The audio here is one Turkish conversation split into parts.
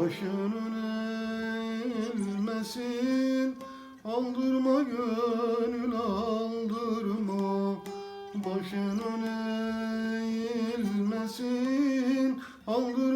Başının eğilmesin Aldırma gönül aldırma. Başının eğilmesin Aldırma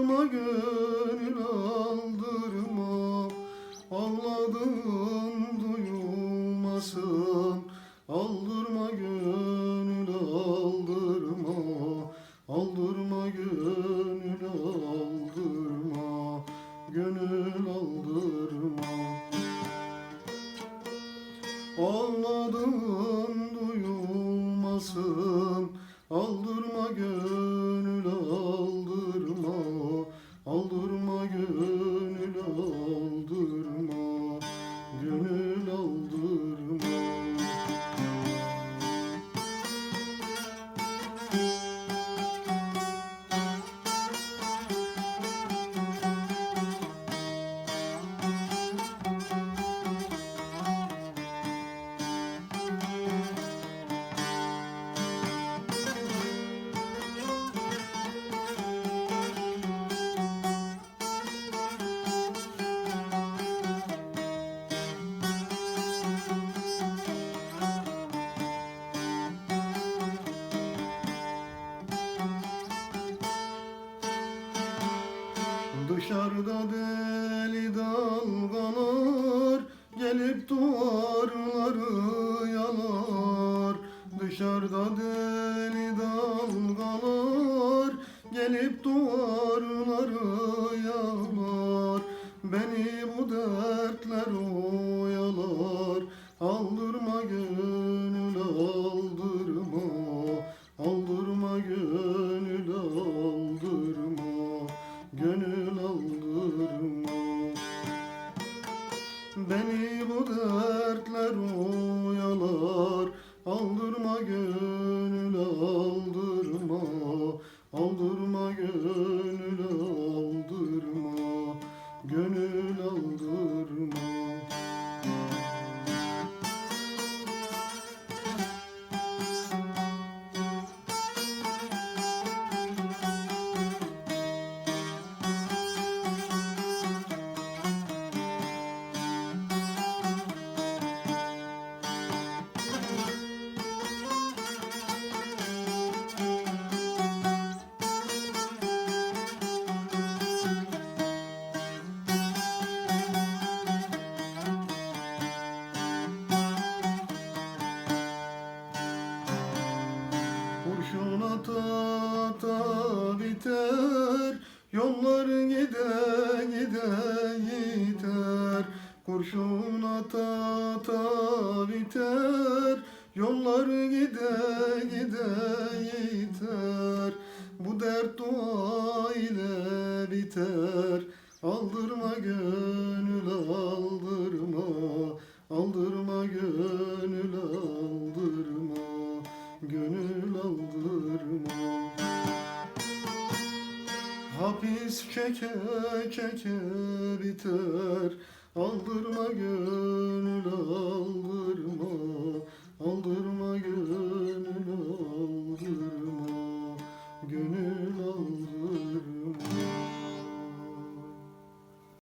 Dışarıda deli dalgalar Gelip duvarları yalar. Dışarıda deli dalgalar Gelip duvarları yalar. Beni bu dertler ata biter. Yollar gide gide yiter Kurşun ata ata biter. Yollar gide gide yiter Bu dert dua ile biter. Aldırma gönül çeke çeke biter. Aldırma gönül aldırma Aldırma